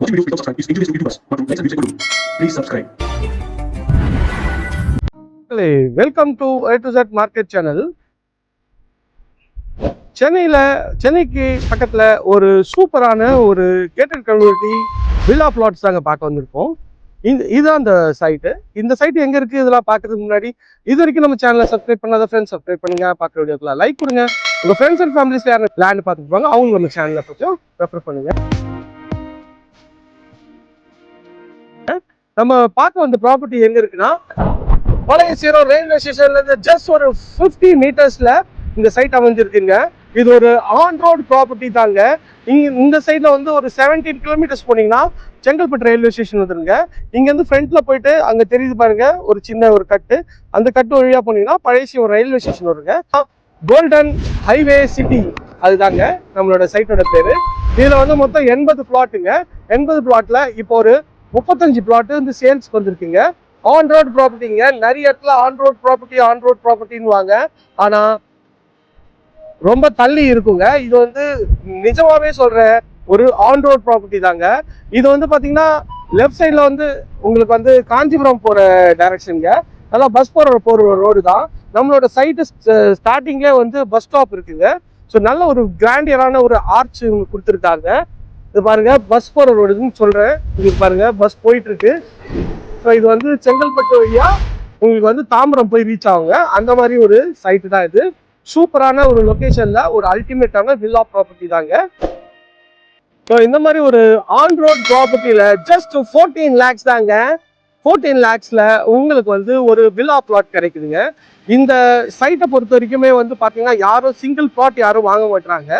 Watching videos without subscribe is injurious to YouTubers. மற்றும் likes and views Please subscribe. Welcome to A to Z market channel சென்னையில் சென்னைக்கு பக்கத்தில் ஒரு சூப்பரான ஒரு கேட்டட் கம்யூனிட்டி வில்லா பிளாட்ஸ் தாங்க பார்க்க வந்திருக்கோம். இந்த இதுதான் அந்த சைட்டு இந்த சைட் எங்கே இருக்குது இதெல்லாம் பார்க்கறதுக்கு முன்னாடி இது வரைக்கும் நம்ம சேனலை சப்ஸ்கிரைப் பண்ணாத ஃப்ரெண்ட்ஸ் சப்ஸ்கிரைப் பண்ணுங்க. பார்க்குற வீடியோக்கெல்லாம் லைக் கொடுங்க. உங்கள் ஃப்ரெண்ட்ஸ் அண்ட் ஃபேமிலிஸ் யாரும் லேண்ட் பார்த்துருப்பாங்க அவங்க நம்ம சேனலை கொஞ்சம் ரெஃபர் பண்ணுங்கள் நம்ம பார்க்க வந்த ப்ராப்பர்ட்டி எங்க இருக்குன்னா பழைய சீரோ ரயில்வே ஸ்டேஷன்ல இருந்து ஜஸ்ட் ஒரு 50 மீட்டர்ஸ்ல இந்த சைட் அமைஞ்சிருக்குங்க. இது ஒரு ஆன் ரோட் ப்ராப்பர்ட்டி தாங்க. இங்க இந்த சைட்ல வந்து ஒரு 17 கிலோமீட்டர்ஸ் போனீங்கன்னா செங்கல்பட்டு ரயில்வே ஸ்டேஷன் வந்துருங்க. இங்க இருந்து ஃப்ரண்ட்ல போயிட்டு அங்க தெரியுது பாருங்க ஒரு சின்ன ஒரு கட்டு. அந்த கட்டு வழியா போனீங்கன்னா பழைய சீரோ ரயில்வே ஸ்டேஷன் வருங்க. கோல்டன் ஹைவே சிட்டி அதுதாங்க நம்மளோட சைட்டோட பேரு. இதுல வந்து மொத்தம் எண்பது பிளாட்டுங்க எண்பது பிளாட்ல இப்போ ஒரு முப்பத்தஞ்சு பிளாட்டு வந்து சேல்ஸ்க்கு வந்திருக்குங்க. ஆன் ரோட் ப்ராப்பர்ட்டிங்க நிறைய இடத்துல on road property on road ப்ராப்பர்ட்டின்னு வாங்க ஆனா ரொம்ப தள்ளி இருக்குங்க. இது வந்து நிஜமாவே சொல்றேன் ஒரு ஆன் ரோட் ப்ராப்பர்ட்டி தாங்க. இது வந்து பாத்தீங்கன்னா லெஃப்ட் சைட்ல வந்து உங்களுக்கு வந்து காஞ்சிபுரம் போற டைரக்ஷனுங்க நல்லா பஸ் போற போற ரோடு தான். நம்மளோட சைட்டு ஸ்டார்டிங்லேயே வந்து பஸ் ஸ்டாப் இருக்குங்க. ஸோ நல்ல ஒரு கிராண்டியரான ஒரு ஆர்ச் கொடுத்துருக்காங்க. இது பாருங்க பஸ் போற ரோடுன்னு சொல்றேன். உங்களுக்கு பாருங்க பஸ் போயிட்டு இருக்கு ஸோ இது வந்து செங்கல்பட்டு வழியா உங்களுக்கு வந்து தாம்பரம் போய் ரீச் ஆகுங்க. அந்த மாதிரி ஒரு சைட்டு தான் இது. சூப்பரான ஒரு லொக்கேஷனில் ஒரு அல்டிமேட்டான வில்லா ப்ராப்பர்ட்டி தாங்க. ஸோ இந்த மாதிரி ஒரு ஆன் ரோட் ப்ராப்பர்ட்டியில ஜஸ்ட் ஃபோர்டீன் லேக்ஸ் தாங்க. ஃபோர்டீன் லேக்ஸில் உங்களுக்கு வந்து ஒரு வில்லா பிளாட் கிடைக்குதுங்க. இந்த சைட்டை பொறுத்த வரைக்குமே வந்து பார்த்தீங்கன்னா யாரும் சிங்கிள் பிளாட் யாரும் வாங்க மாட்டாங்க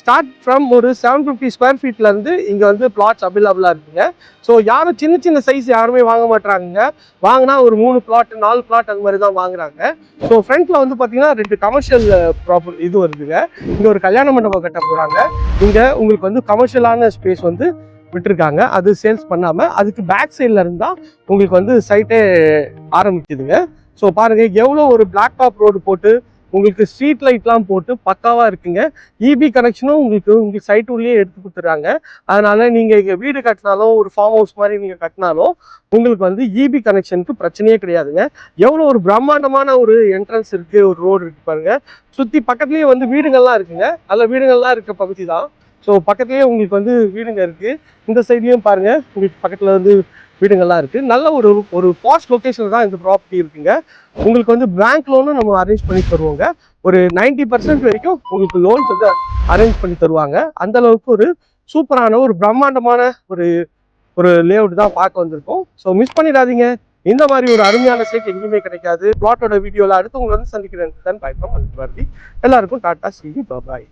ஸ்டார்ட் ஃப்ரம் ஒரு செவன் ஃபிஃப்டி ஸ்கொயர் ஃபீட்லேருந்து இங்கே வந்து பிளாட்ஸ் அவைலபிளாக இருக்குங்க. ஸோ யாரும் சின்ன சின்ன சைஸ் யாருமே வாங்க மாட்டாங்க வாங்கினா ஒரு மூணு பிளாட் நாலு பிளாட் அந்த மாதிரி தான் வாங்குறாங்க. ஸோ ஃப்ரண்ட்ல வந்து பார்த்தீங்கன்னா ரெண்டு கமர்ஷியல் ப்ராப்பர் uh, இது வருதுங்க. இங்கே ஒரு கல்யாண மண்டபம் கட்ட போகிறாங்க இங்கே உங்களுக்கு வந்து கமர்ஷியலான ஸ்பேஸ் வந்து விட்டுருக்காங்க. அது சேல்ஸ் பண்ணாமல் அதுக்கு பேக் சைடில் இருந்தால் உங்களுக்கு வந்து சைட்டே ஆரம்பிக்குதுங்க. ஸோ பாருங்கள் எவ்வளோ ஒரு பிளாக் டாப் ரோடு போட்டு உங்களுக்கு ஸ்ட்ரீட் லைட்லாம் போட்டு பக்காவாக இருக்குங்க. இபி கனெக்ஷனும் உங்களுக்கு உங்களுக்கு சைட் உள்ளே எடுத்து கொடுத்துட்றாங்க. அதனால் நீங்கள் இங்கே வீடு கட்டினாலும் ஒரு ஃபார்ம் ஹவுஸ் மாதிரி நீங்கள் கட்டினாலும் உங்களுக்கு வந்து இபி கனெக்ஷனுக்கு பிரச்சனையே கிடையாதுங்க. எவ்வளோ ஒரு பிரம்மாண்டமான ஒரு என்ட்ரன்ஸ் இருக்குது ஒரு ரோடு இருக்குது பாருங்கள் சுற்றி பக்கத்துலேயே வந்து வீடுகள்லாம் இருக்குங்க. நல்ல வீடுகள்லாம் இருக்க பகுதி தான். ஸோ பக்கத்துலேயே உங்களுக்கு வந்து வீடுங்க இருக்குது இந்த சைட்லேயும் பாருங்கள் உங்களுக்கு பக்கத்தில் வந்து வீடுங்கள்லாம் இருக்குது நல்ல ஒரு ஒரு பாஸ்ட் லொக்கேஷனில் தான் இந்த ப்ராப்பர்ட்டி இருக்குங்க. உங்களுக்கு வந்து பேங்க் லோனும் நம்ம அரேஞ்ச் பண்ணி தருவோங்க. ஒரு 90% பர்சன்ட் வரைக்கும் உங்களுக்கு லோன்ஸ் வந்து அரேஞ்ச் பண்ணி தருவாங்க. அந்த அளவுக்கு ஒரு சூப்பரான ஒரு பிரம்மாண்டமான ஒரு ஒரு லேஅவுட் தான் பார்க்க வந்திருக்கோம். ஸோ மிஸ் பண்ணிடாதீங்க. இந்த மாதிரி ஒரு அருமையான சைட் எங்கேயுமே கிடைக்காது. பிளாட்டோட வீடியோவில் அடுத்து உங்களை வந்து சந்திக்கிறேன். தான் பயப்பம் எல்லாருக்கும் டாட்டா சி பாய்